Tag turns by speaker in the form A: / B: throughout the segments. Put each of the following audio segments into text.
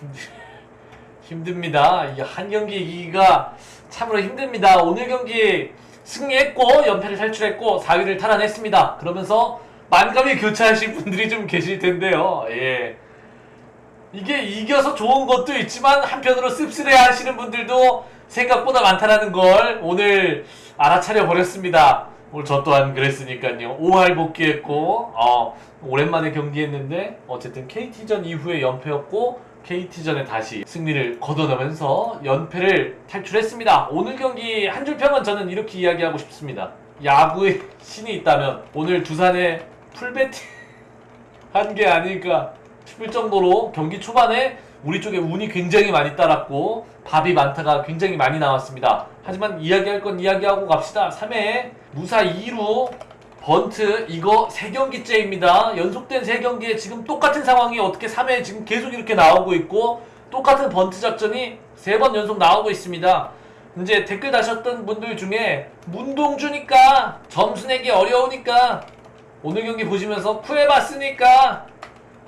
A: 힘들 힘듭니다. 이 한 경기 이기기가 참으로 힘듭니다. 오늘 경기 승리했고 연패를 탈출했고 4위를 탈환했습니다. 그러면서 만감이 교차하실 분들이 좀 계실 텐데요. 예. 이게 이겨서 좋은 것도 있지만 한편으로 씁쓸해 하시는 분들도 생각보다 많다라는 걸 오늘 알아차려 버렸습니다. 오늘 저 또한 그랬으니까요. 5할 복귀했고 어, 오랜만에 경기했는데 어쨌든 KT전 이후에 연패였고 KT전에 다시 승리를 거둬내면서 연패를 탈출했습니다. 오늘 경기 한 줄 평은 저는 이렇게 이야기하고 싶습니다. 야구의 신이 있다면 오늘 두산의 풀배팅 한 게 아닐까 싶을 정도로 경기 초반에 우리 쪽에 운이 굉장히 많이 따랐고 밥이 많다가 굉장히 많이 나왔습니다. 하지만 이야기할 건 이야기하고 갑시다. 3회 무사 2루 번트 이거 3경기째입니다. 연속된 3경기에 지금 똑같은 상황이 어떻게 3회에 지금 계속 이렇게 나오고 있고 똑같은 번트 작전이 3번 연속 나오고 있습니다. 이제 댓글 다셨던 분들 중에 문동주니까 점수 내기 어려우니까 오늘 경기 보시면서 쿠해봤으니까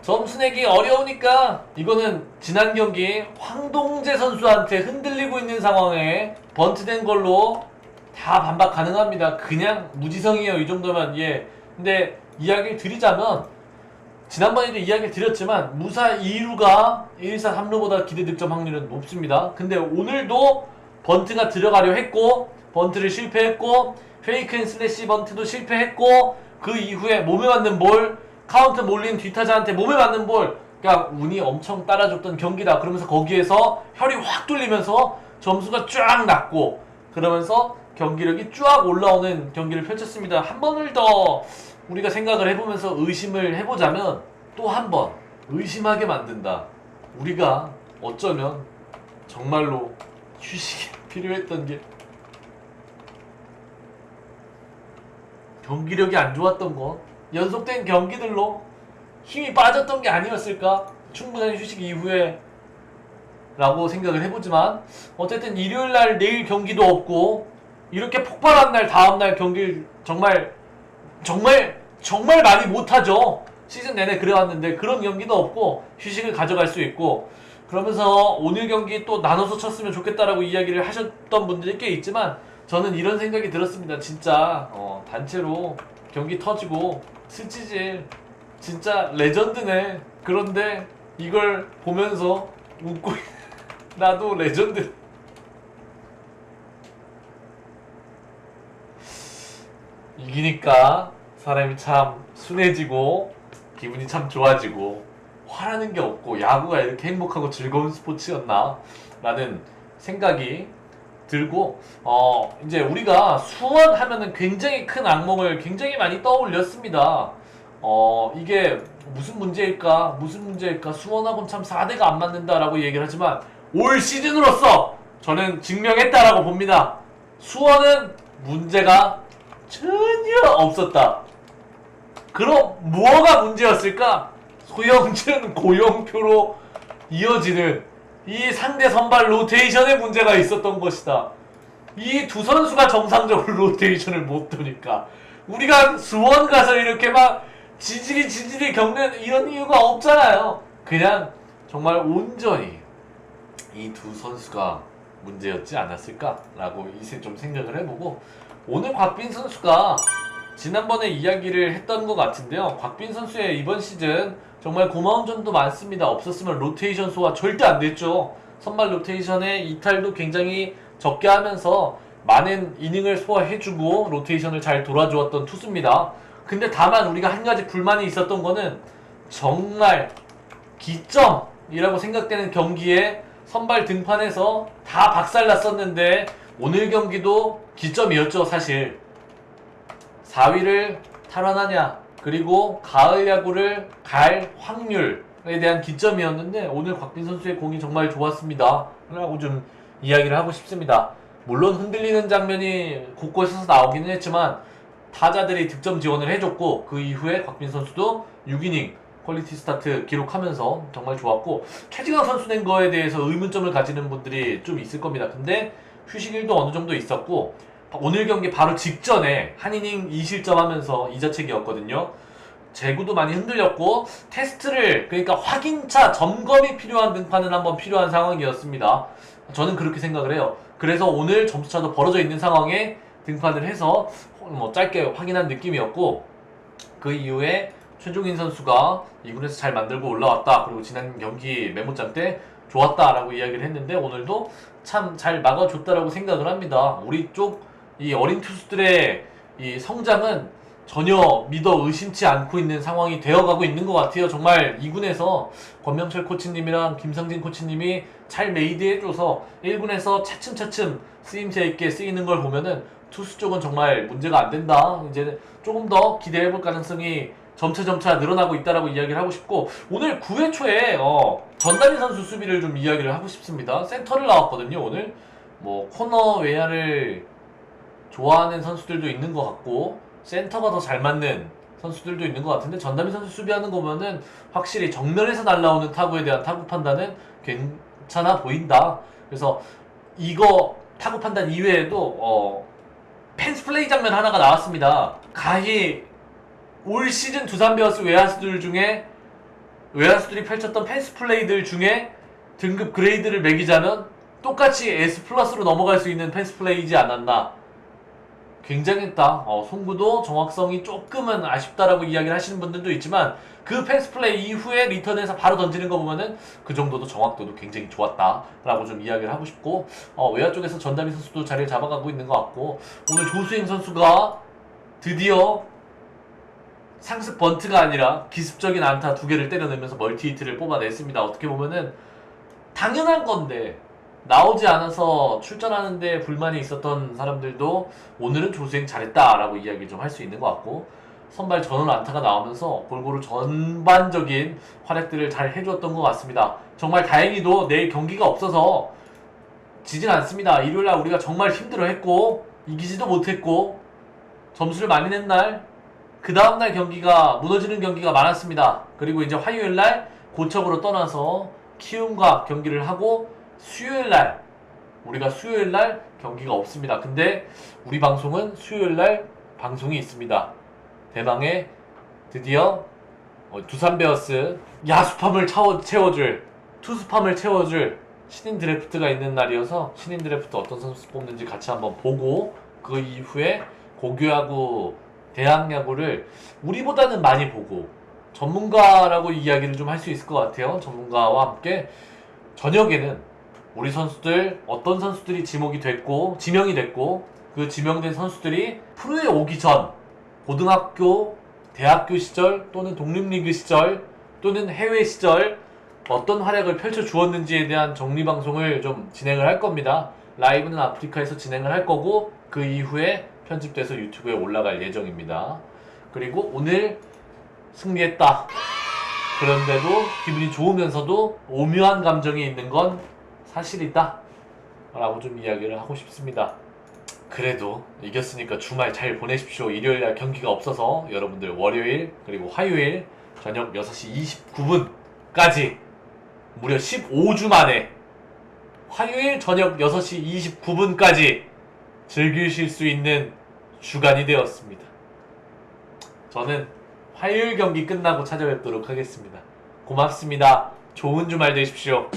A: 점수 내기 어려우니까 이거는 지난 경기 황동재 선수한테 흔들리고 있는 상황에 번트된 걸로 다 반박 가능합니다. 그냥 무지성이에요. 이 정도면 예. 근데 이야기를 드리자면 지난번에도 이야기를 드렸지만 무사 2루가 1사 3루보다 기대 득점 확률은 높습니다. 근데 오늘도 번트가 들어가려 했고 번트를 실패했고 페이크 앤 슬래시 번트도 실패했고 그 이후에 몸에 맞는 볼 카운트 몰린 뒤타자한테 몸에 맞는 볼 그러니까 운이 엄청 따라줬던 경기다. 그러면서 거기에서 혈이 확 뚫리면서 점수가 쫙 났고 그러면서 경기력이 쫙 올라오는 경기를 펼쳤습니다. 한 번을 더 우리가 생각을 해보면서 의심을 해보자면 또 한 번 의심하게 만든다. 우리가 어쩌면 정말로 휴식이 필요했던 게 경기력이 안 좋았던 것, 연속된 경기들로 힘이 빠졌던 게 아니었을까? 충분한 휴식 이후에 라고 생각을 해보지만 어쨌든 일요일 날 내일 경기도 없고 이렇게 폭발한 날 다음 날 경기를 정말 정말 정말 많이 못하죠. 시즌 내내 그래왔는데 그런 경기도 없고 휴식을 가져갈 수 있고 그러면서 오늘 경기 또 나눠서 쳤으면 좋겠다라고 이야기를 하셨던 분들이 꽤 있지만 저는 이런 생각이 들었습니다 진짜. 어, 단체로 경기 터지고 스치질 진짜 레전드네. 그런데 이걸 보면서 웃고 있- 나도 레전드 이기니까 사람이 참 순해지고 기분이 참 좋아지고 화나는 게 없고 야구가 이렇게 행복하고 즐거운 스포츠였나 라는 생각이 들고 어 이제 우리가 수원 하면은 굉장히 큰 악몽을 굉장히 많이 떠올렸습니다. 어 이게 무슨 문제일까 무슨 문제일까 수원하고는 참 4대가 안 맞는다라고 얘기를 하지만 올 시즌으로서 저는 증명했다라고 봅니다. 수원은 문제가 전혀 없었다. 그럼 뭐가 문제였을까? 소영준 고영표로 이어지는 이 상대 선발 로테이션에 문제가 있었던 것이다. 이 두 선수가 정상적으로 로테이션을 못 두니까 우리가 수원 가서 이렇게 막 지질이 지질이 겪는 이런 이유가 없잖아요. 그냥 정말 온전히 이 두 선수가 문제였지 않았을까라고 이제 좀 생각을 해보고 오늘 곽빈 선수가 지난번에 이야기를 했던 것 같은데요. 곽빈 선수의 이번 시즌 정말 고마운 점도 많습니다. 없었으면 로테이션 소화 절대 안 됐죠. 선발 로테이션의 이탈도 굉장히 적게 하면서 많은 이닝을 소화해주고 로테이션을 잘 돌아주었던 투수입니다. 근데 다만 우리가 한 가지 불만이 있었던 거는 정말 기점이라고 생각되는 경기에 선발 등판에서 다 박살났었는데 오늘 경기도 기점이었죠 사실. 4위를 탈환하냐 그리고 가을 야구를 갈 확률에 대한 기점이었는데 오늘 곽빈 선수의 공이 정말 좋았습니다. 라고 좀 이야기를 하고 싶습니다. 물론 흔들리는 장면이 곳곳에서 나오기는 했지만 타자들이 득점 지원을 해줬고 그 이후에 곽빈 선수도 6이닝 퀄리티 스타트 기록하면서 정말 좋았고 최지강 선수 낸 거에 대해서 의문점을 가지는 분들이 좀 있을 겁니다. 근데 휴식일도 어느 정도 있었고 오늘 경기 바로 직전에 한 이닝 2실점 하면서 이자책이었거든요. 제구도 많이 흔들렸고 테스트를 그러니까 확인차 점검이 필요한 등판은 한번 필요한 상황이었습니다. 저는 그렇게 생각을 해요. 그래서 오늘 점수차도 벌어져 있는 상황에 등판을 해서 뭐 짧게 확인한 느낌이었고 그 이후에 최종인 선수가 2군에서 잘 만들고 올라왔다. 그리고 지난 경기 메모장 때 좋았다라고 이야기를 했는데 오늘도 참 잘 막아줬다라고 생각을 합니다. 우리 쪽 이 어린 투수들의 이 성장은 전혀 믿어 의심치 않고 있는 상황이 되어가고 있는 것 같아요. 정말 2군에서 권명철 코치님이랑 김성진 코치님이 잘 메이드해줘서 1군에서 차츰차츰 쓰임새 있게 쓰이는 걸 보면은 투수 쪽은 정말 문제가 안 된다. 이제 조금 더 기대해볼 가능성이 점차 점차 늘어나고 있다라고 이야기를 하고 싶고 오늘 9회 초에 어, 전다리 선수 수비를 좀 이야기를 하고 싶습니다. 센터를 나왔거든요. 오늘 뭐 코너 외야를 좋아하는 선수들도 있는 것 같고 센터가 더 잘 맞는 선수들도 있는 것 같은데 전담이 선수 수비하는 거 보면은 확실히 정면에서 날라오는 타구에 대한 타구 판단은 괜찮아 보인다. 그래서 이거 타구 판단 이외에도 어, 펜스 플레이 장면 하나가 나왔습니다. 가히 올 시즌 두산 베어스 외야수들 중에 외야수들이 펼쳤던 펜스 플레이들 중에 등급 그레이드를 매기자면 똑같이 S 플러스로 넘어갈 수 있는 펜스 플레이지 않았나. 굉장했다. 어, 송구도 정확성이 조금은 아쉽다라고 이야기를 하시는 분들도 있지만 그 펜스 플레이 이후에 리턴에서 바로 던지는 거 보면은 그 정도도 정확도도 굉장히 좋았다라고 좀 이야기를 하고 싶고 어, 외야 쪽에서 전담이 선수도 자리를 잡아가고 있는 것 같고 오늘 조수행 선수가 드디어 상습 번트가 아니라 기습적인 안타 두 개를 때려내면서 멀티 히트를 뽑아냈습니다. 어떻게 보면은 당연한 건데 나오지 않아서 출전하는데 불만이 있었던 사람들도 오늘은 조수행 잘했다라고 이야기 좀할 수 있는 것 같고 선발 전원 안타가 나오면서 골고루 전반적인 활약들을 잘 해주었던 것 같습니다. 정말 다행히도 내일 경기가 없어서 지진 않습니다. 일요일날 우리가 정말 힘들어했고 이기지도 못했고 점수를 많이 낸 날 그 다음날 경기가 무너지는 경기가 많았습니다. 그리고 이제 화요일 날 고척으로 떠나서 키움과 경기를 하고 수요일 날 우리가 수요일 날 경기가 없습니다. 근데 우리 방송은 수요일 날 방송이 있습니다. 대망의 드디어 어, 두산 베어스 야수팜을 채워줄 투수팜을 채워줄 신인 드래프트가 있는 날이어서 신인 드래프트 어떤 선수 뽑는지 같이 한번 보고 그 이후에 고교야구 대학 야구를 우리보다는 많이 보고 전문가라고 이야기를 좀 할 수 있을 것 같아요. 전문가와 함께 저녁에는 우리 선수들 어떤 선수들이 지목이 됐고 지명이 됐고 그 지명된 선수들이 프로에 오기 전 고등학교, 대학교 시절 또는 독립리그 시절 또는 해외 시절 어떤 활약을 펼쳐 주었는지에 대한 정리 방송을 좀 진행을 할 겁니다. 라이브는 아프리카에서 진행을 할 거고 그 이후에 편집돼서 유튜브에 올라갈 예정입니다. 그리고 오늘 승리했다. 그런데도 기분이 좋으면서도 오묘한 감정이 있는 건 사실이다. 라고 좀 이야기를 하고 싶습니다. 그래도 이겼으니까 주말 잘 보내십시오. 일요일 날 경기가 없어서 여러분들 월요일 그리고 화요일 저녁 6시 29분까지 무려 15주 만에 화요일 저녁 6시 29분까지 즐기실 수 있는 주간이 되었습니다. 저는 화요일 경기 끝나고 찾아뵙도록 하겠습니다. 고맙습니다. 좋은 주말 되십시오.